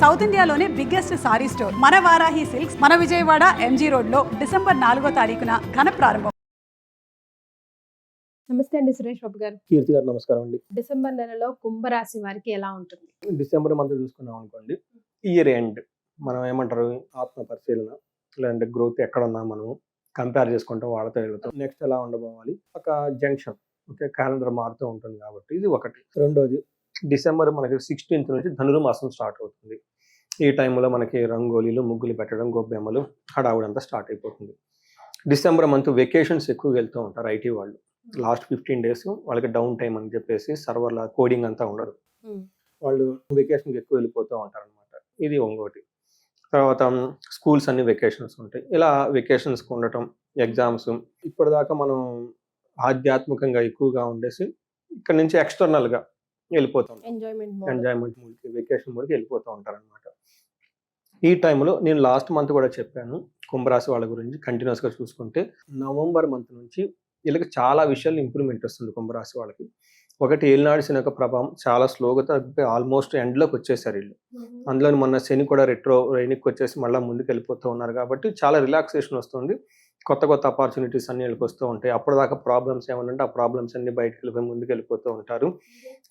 South ఇండియాలోనే biggest sorry store. మన Varahi silks మన విజయవాడ ఎంజీ రోడ్లో డిసెంబర్ నాలుగో తారీఖున ఘన ప్రారంభం. నమస్తే అండి సురేష్ బాబు గారు. కీర్తి గారు నమస్కారం అండి. డిసెంబర్ నెలలో కుంభరాశి వారికి ఎలా ఉంటుంది? డిసెంబర్ మంత్ చూసుకున్నాం అనుకోండి ఇయర్ ఎండ్. మనం ఏమంటారు? ఆత్మ పరిశీలన లేదంటే గ్రోత్ ఎక్కడ ఉన్నాం మనము కంపేర్ చేసుకుంటాం వాళ్ళతో వెళ్తాం. నెక్స్ట్ ఎలా ఉండబోవాలి? ఒక జంక్షన్ ఓకే క్యాలెండర్ మారుతూ ఉంటుంది కాబట్టి ఇది ఒకటి. రెండోది డిసెంబర్ మనకి సిక్స్టీన్త్ నుంచి ధనుర్మాసం స్టార్ట్ అవుతుంది. ఈ టైంలో మనకి రంగోలీలు ముగ్గులు పెట్టడం గొబ్బెమ్మలు హడావుడంతా స్టార్ట్ అయిపోతుంది. డిసెంబర్ మంత్ వెకేషన్స్ ఎక్కువ వెళ్తూ ఉంటారు ఐటీ వాళ్ళు. లాస్ట్ ఫిఫ్టీన్ డేస్ వాళ్ళకి డౌన్ టైం అని చెప్పేసి సర్వర్ల కోడింగ్ అంతా ఉండదు. వాళ్ళు వెకేషన్కి ఎక్కువ వెళ్ళిపోతూ ఉంటారు అనమాట ఇది ఇంకోటి తర్వాత స్కూల్స్ అన్ని వెకేషన్స్ ఉంటాయి. ఇలా వెకేషన్స్కి ఉండటం ఎగ్జామ్స్ ఇప్పటిదాకా మనం ఆధ్యాత్మికంగా ఎక్కువగా ఉండేసి ఇక్కడ నుంచి ఎక్స్టర్నల్గా వెళ్ళిపోతాం ఎంజాయ్మెంట్ ఎంజాయ్మెంట్ మూడ్కి వెకేషన్ మూడ్కి వెళ్ళిపోతూ ఉంటారు అనమాట ఈ టైంలో నేను లాస్ట్ మంత్ కూడా చెప్పాను కుంభరాశి వాళ్ళ గురించి కంటిన్యూస్గా చూసుకుంటే నవంబర్ మంత్ నుంచి వీళ్ళకి చాలా విషయాలు ఇంప్రూవ్మెంట్ వస్తుంది కుంభరాశి వాళ్ళకి. ఒకటి ఏలినాడు శని యొక్క ప్రభావం చాలా స్లోగా తగ్గిపోయి ఆల్మోస్ట్ ఎండ్లోకి వచ్చేసారు వీళ్ళు. అందులో మొన్న శని కూడా రెట్రో రైనిక్ వచ్చేసి మళ్ళీ ముందుకు వెళ్ళిపోతూ ఉన్నారు కాబట్టి చాలా రిలాక్సేషన్ వస్తుంది. కొత్త కొత్త ఆపర్చునిటీస్ అన్ని వీళ్ళకి వస్తూ ఉంటాయి. అప్పటిదాకా ప్రాబ్లమ్స్ ఏమన్నా ఆ ప్రాబ్లమ్స్ అన్ని బయటకు వెళ్ళిపోయి ముందుకు వెళ్ళిపోతూ ఉంటారు.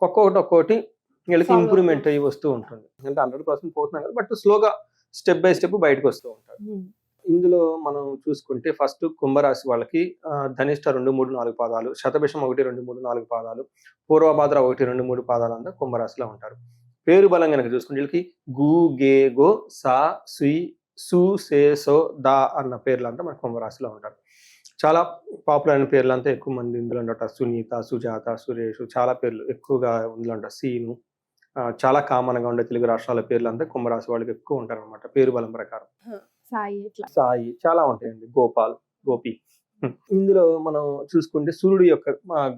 ఒక్కొక్కటి ఒక్కొక్కటి వీళ్ళకి ఇంప్రూవ్మెంట్ అయ్యి వస్తూ ఉంటుంది. అంటే హండ్రెడ్ పర్సెంట్ పోతున్నాం కదా బట్ స్లోగా స్టెప్ బై స్టెప్ బయటకు వస్తూ ఉంటారు. ఇందులో మనం చూసుకుంటే ఫస్ట్ కుంభరాశి వాళ్ళకి ధనిష్ట రెండు మూడు నాలుగు పాదాలు శతభిషం ఒకటి రెండు మూడు నాలుగు పాదాలు పూర్వభాద్ర ఒకటి రెండు మూడు పాదాలు అంతా కుంభరాశిలో ఉంటారు. పేరు బలం కనుక చూసుకుంటే వీళ్ళకి గు గే గో సా సుయి సు సే సో దా అన్న పేర్లు అంతా మన కుంభరాశిలో ఉంటారు. చాలా పాపులర్ అయిన పేర్లు అంతా ఎక్కువ మంది ఇందులో ఉంటారు. సునీత సుజాత సురేష్ చాలా పేర్లు ఎక్కువగా ఇందులో ఉంటారు. సీను చాలా కామన్గా ఉండే తెలుగు రాష్ట్రాల పేర్లు అంతా కుంభరాశి వాళ్ళకి ఎక్కువ ఉంటారు అనమాట పేరు బలం ప్రకారం. సాయి సాయి చాలా ఉంటాయండి. గోపాల్ గోపి. ఇందులో మనం చూసుకుంటే సూర్యుడు యొక్క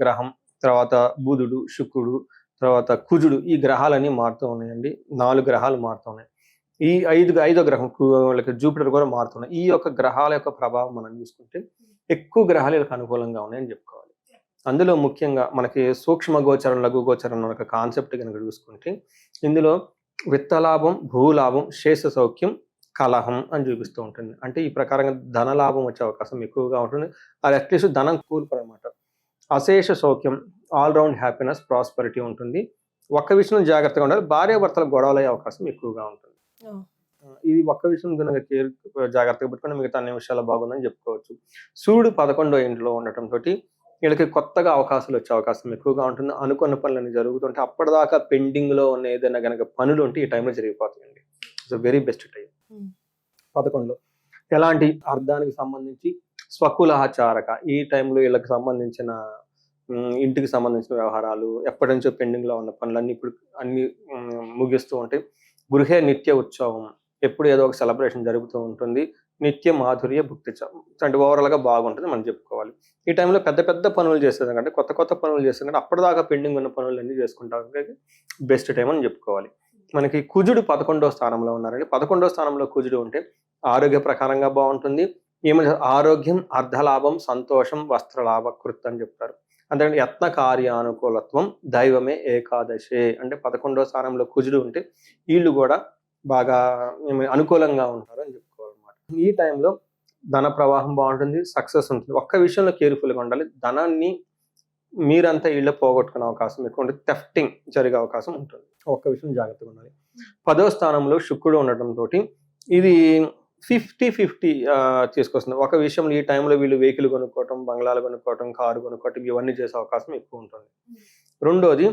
గ్రహం తర్వాత బుధుడు శుక్రుడు తర్వాత కుజుడు ఈ గ్రహాలన్నీ మారుతూ ఉన్నాయండి. నాలుగు గ్రహాలు మారుతూ ఉన్నాయి. ఈ ఐదు ఐదో గ్రహం వాళ్ళకి జూపిటర్ కూడా మారుతున్నాయి. ఈ యొక్క గ్రహాల యొక్క ప్రభావం మనం చూసుకుంటే ఎక్కువ గ్రహాలు వీళ్ళకి అనుకూలంగా ఉన్నాయని చెప్పుకోవాలి. అందులో ముఖ్యంగా మనకి సూక్ష్మ గోచరం లఘు గోచరం ఒక కాన్సెప్ట్ కనుక చూసుకుంటే ఇందులో విత్తలాభం భూలాభం శేష సౌఖ్యం కలహం అని చూపిస్తూ ఉంటుంది. అంటే ఈ ప్రకారంగా ధన లాభం వచ్చే అవకాశం ఎక్కువగా ఉంటుంది. అది అట్లీస్ట్ ధనం కూలుకోరు అనమాట అశేష సౌఖ్యం ఆల్రౌండ్ హ్యాపీనెస్ ప్రాస్పరిటీ ఉంటుంది. ఒక్క విషయంలో జాగ్రత్తగా ఉండాలి. భార్యాభర్తల గొడవలు అయ్యే అవకాశం ఎక్కువగా ఉంటుంది. ఇది ఒక్క విషయం కనుక కేర్ జాగ్రత్తగా పెట్టుకుని మిగతా అన్ని విషయాలు బాగుందని చెప్పుకోవచ్చు. సూర్యుడు పదకొండో ఇంట్లో ఉండటం తోటి వీళ్ళకి కొత్తగా అవకాశాలు వచ్చే అవకాశం ఎక్కువగా ఉంటుంది. అనుకున్న పనులన్నీ జరుగుతుంటే అప్పటిదాకా పెండింగ్లో ఉన్న ఏదైనా కనుక పనులు ఉంటే ఈ టైంలో జరిగిపోతాయండి. So very best time. పదకొండులో. ఎలాంటి అర్థానికి సంబంధించి స్వకులాచారక ఈ టైంలో వీళ్ళకి సంబంధించిన ఇంటికి సంబంధించిన వ్యవహారాలు ఎప్పటి నుంచో పెండింగ్లో ఉన్న పనులన్నీ ఇప్పుడు అన్ని ముగిస్తూ ఉంటాయి. గృహే నిత్య ఉత్సవం. ఎప్పుడు ఏదో ఒక సెలబ్రేషన్ జరుగుతూ ఉంటుంది. నిత్య మాధుర్య భుక్తి అంటే ఓవరాల్గా బాగుంటుంది మనం చెప్పుకోవాలి. ఈ టైంలో పెద్ద పెద్ద పనులు చేసేదాకంటే కొత్త కొత్త పనులు చేసేదాకంటే అప్పటిదాకా పెండింగ్ ఉన్న పనులు అన్ని చేసుకుంటానికి బెస్ట్ టైం అని చెప్పుకోవాలి. మనకి కుజుడు పదకొండో స్థానంలో ఉన్నారండి. పదకొండో స్థానంలో కుజుడు ఉంటే ఆరోగ్య ప్రకారంగా బాగుంటుంది. ఏమంటే ఆరోగ్యం అర్ధలాభం సంతోషం వస్త్రలాభ కృత్ అని చెప్తారు. అంటే యత్న కార్యానుకూలత్వం దైవమే ఏకాదశే అంటే పదకొండో స్థానంలో కుజుడు ఉంటే వీళ్ళు కూడా బాగా అనుకూలంగా ఉంటారు అని చెప్పుకోవాలన్నమాట. ఈ టైంలో ధన ప్రవాహం బాగుంటుంది సక్సెస్ ఉంటుంది. ఒక్క విషయంలో కేర్ఫుల్గా ఉండాలి. ధనాన్ని మీరంతా ఇళ్ళ పోగొట్టుకునే అవకాశం ఎక్కువ ఉంటుంది. థెఫ్టింగ్ జరిగే అవకాశం ఉంటుంది. ఒక్క విషయం జాగ్రత్తగా ఉండాలి. పదో స్థానంలో శుక్రుడు ఉండటం తోటి ఇది ఫిఫ్టీ ఫిఫ్టీ తీసుకొస్తుంది. ఒక విషయంలో ఈ టైంలో వీళ్ళు వెహికల్ కొనుక్కోవటం బంగ్లాలు కొనుక్కోవటం కారు కొనుక్కోవటం ఇవన్నీ చేసే అవకాశం ఎక్కువ ఉంటుంది. రెండోది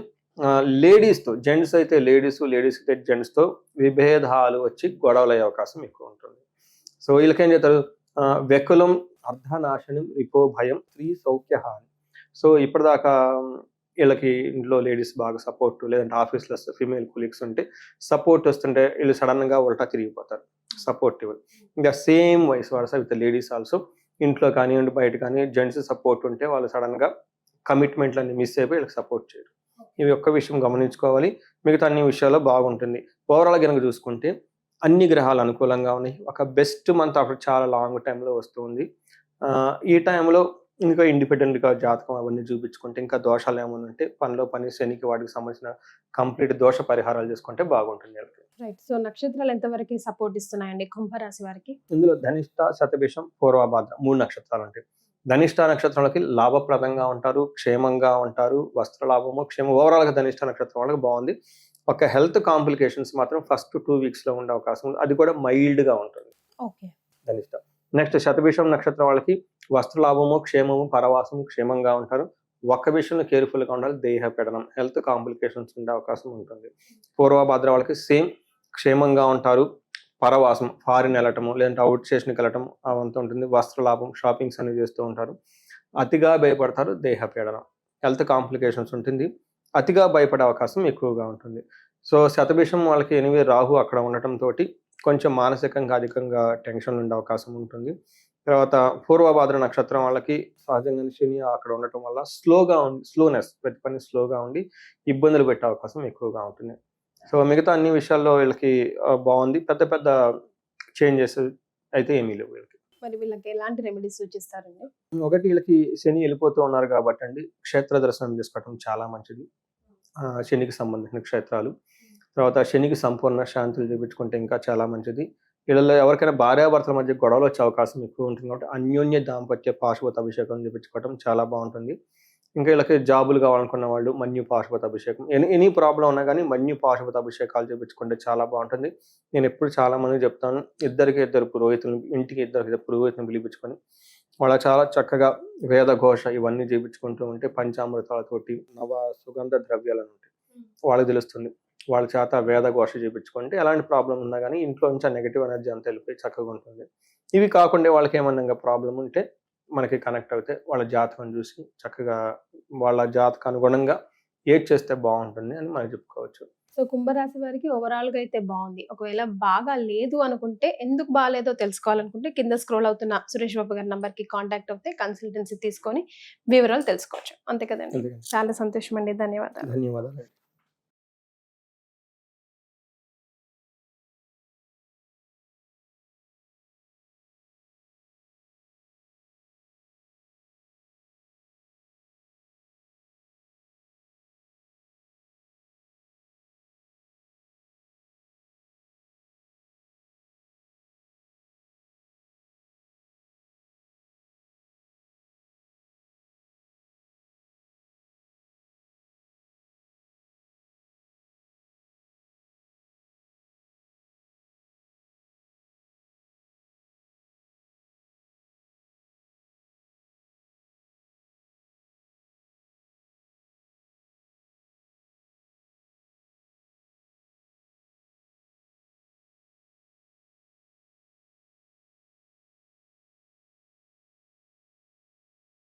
లేడీస్తో జెంట్స్ అయితే లేడీస్ లేడీస్ అయితే జెంట్స్తో విభేదాలు వచ్చి గొడవలు అయ్యే అవకాశం ఎక్కువ ఉంటుంది. సో వీళ్ళకేం చేస్తారు? వెకులం అర్ధనాశనం రిపో భయం స్త్రీ సౌఖ్యహాని. సో ఇప్పటిదాకా వీళ్ళకి ఇంట్లో లేడీస్ బాగా సపోర్ట్ లేదంటే ఆఫీస్లో ఫీమేల్ కొలీగ్స్ ఉంటే సపోర్ట్ వస్తుంటే వీళ్ళు సడన్గా ఉల్టా తిరిగిపోతారు. సపోర్ట్ ఇవ్వరు ఇంకా సేమ్ వయసు వరుస విత్ లేడీస్ ఆల్సో ఇంట్లో కానివ్వండి బయట కానీ జెంట్స్ సపోర్ట్ ఉంటే వాళ్ళు సడన్గా కమిట్మెంట్లన్నీ మిస్ అయిపోయి వీళ్ళకి సపోర్ట్ చేయరు. ఇవి ఒక్క విషయం గమనించుకోవాలి. మిగతా అన్ని విషయాల్లో బాగుంటుంది. ఓవరాల్ కనుక చూసుకుంటే అన్ని గ్రహాలు అనుకూలంగా ఉన్నాయి. ఒక బెస్ట్ మంత్ ఆఫ్టర్ చాలా లాంగ్ టైంలో వస్తుంది. ఈ టైంలో ఇంకా ఇండిపెండెంట్గా జాతకం అవన్నీ చూపించుకుంటే ఇంకా దోషాలు ఏమైనా ఉంటే పనిలో పని శనికి వాటికి సంబంధించిన కంప్లీట్ దోష పరిహారాలు చేసుకుంటే బాగుంటుంది వీళ్ళకి. రైట్ సో నక్షత్రాలు ఎంతవరకు సపోర్ట్ ఇస్తున్నాయండి? కుంభరాశి వారికి? ఇందులో ధనిష్ట శతభిషం పూర్వభాద్ర మూడు నక్షత్రాలు ఉంటాయి ధనిష్ట నక్షత్రాలకి లాభప్రదంగా ఉంటారు క్షేమంగా ఉంటారు వస్త్ర లాభము క్షేమం. ఓవరాల్గా ధనిష్ట నక్షత్రం వాళ్ళకి బాగుంది. ఒక హెల్త్ కాంప్లికేషన్స్ మాత్రం ఫస్ట్ టూ వీక్స్లో ఉండే అవకాశం ఉంది. అది కూడా మైల్డ్గా ఉంటుంది. ఓకే ధనిష్ట. నెక్స్ట్ శతభిషం నక్షత్రం వాళ్ళకి వస్త్ర లాభము క్షేమము పరవాసము క్షేమంగా ఉంటారు. ఒక్క విషయంలో కేర్ఫుల్గా ఉండాలి. దేహ పెడనం హెల్త్ కాంప్లికేషన్స్ ఉండే అవకాశం ఉంటుంది. పూర్వభద్ర వాళ్ళకి సేమ్ క్షేమంగా ఉంటారు. పరవాసం ఫారిన్ వెళ్ళటము లేదంటే అవుట్ స్టేషన్కి వెళ్ళటం అవంతా ఉంటుంది. వస్త్రలాభం షాపింగ్స్ అనేవి చేస్తూ ఉంటారు. అతిగా భయపడతారు దేహపీడనం హెల్త్ కాంప్లికేషన్స్ ఉంటుంది. అతిగా భయపడే అవకాశం ఎక్కువగా ఉంటుంది. సో శతభిషం వాళ్ళకి ఎనిమిది రాహు అక్కడ ఉండటం తోటి కొంచెం మానసికంగా అధికంగా టెన్షన్ ఉండే అవకాశం ఉంటుంది. తర్వాత పూర్వభాద్ర నక్షత్రం వాళ్ళకి సహజంగా శని అక్కడ ఉండటం వల్ల స్లోగా ఉండి స్లోనెస్ ప్రతి పని స్లోగా ఉండి ఇబ్బందులు పెట్టే అవకాశం ఎక్కువగా ఉంటుంది. సో మిగతా అన్ని విషయాల్లో వీళ్ళకి బాగుంది. పెద్ద పెద్ద చేంజెస్ అయితే ఏమీ లేవు వీళ్ళకి. మరి వీళ్ళకి ఎలాంటి రెమెడీస్ సూచిస్తారండి? ఒకటి వీళ్ళకి శని వెళ్ళిపోతూ ఉన్నారు కాబట్టి అండి. క్షేత్ర దర్శనం చేసుకోవటం చాలా మంచిది. శనికి సంబంధించిన క్షేత్రాలు. తర్వాత శనికి సంపూర్ణ శాంతులు చేపించుకుంటే ఇంకా చాలా మంచిది. వీళ్ళలో ఎవరికైనా భార్యాభర్తల మధ్య గొడవలు వచ్చే అవకాశం ఎక్కువ ఉంటుంది కాబట్టి అన్యోన్య దాంపత్య పాశుపత అభిషేకం చేపించుకోవటం చాలా బాగుంటుంది. ఇంకా వీళ్ళకి జాబులు కావాలనుకున్న వాళ్ళు మన్యు పాశుపత అభిషేకం. ఎనీ ఎనీ ప్రాబ్లం ఉన్నా కానీ మన్యు పాశుపత అభిషేకాలు చేపించుకుంటే చాలా బాగుంటుంది. నేను ఎప్పుడు చాలా మందికి చెప్తాను ఇద్దరికి ఇద్దరు పురోహితులు ఇంటికి ఇద్దరికి ఇద్దరు పురోహితులను పిలిపించుకొని వాళ్ళ చాలా చక్కగా వేద ఘోష ఇవన్నీ చేపించుకుంటూ ఉంటే పంచామృతాలతోటి నవ సుగంధ ద్రవ్యాలను ఉంటాయి వాళ్ళకి తెలుస్తుంది. వాళ్ళ చేత వేద ఘోష చేపించుకుంటే ఎలాంటి ప్రాబ్లం ఉన్నా కానీ ఇంట్లో నుంచి నెగిటివ్ ఎనర్జీ అంతా వెళ్ళిపోయి చక్కగా ఉంటుంది. ఇవి కాకుండా వాళ్ళకి ఏమన్నా ఇంకా ప్రాబ్లం ఉంటే మనకి కనెక్ట్ అవుతే వాళ్ళ జాతకం చూసి చక్కగా వాళ్ళ జాతక అనుగుణంగా ఏడ్ చేస్తే బాగుంటుంది అని మనం చెప్పుకోవచ్చు. సో కుంభరాశి వారికి ఓవరాల్గా అయితే బాగుంది. ఒకవేళ బాగా లేదు అనుకుంటే ఎందుకు బాగాలేదో తెలుసుకోవాలనుకుంటే కింద స్క్రోల్ అవుతున్న సురేష్ బాబు గారి నంబర్కి కాంటాక్ట్ అవుతే కన్సల్టెన్సీ తీసుకొని వివరాలు తెలుసుకోవచ్చు. అంతే కదండి? చాలా సంతోషం అండి ధన్యవాదాలు. ధన్యవాదాలు.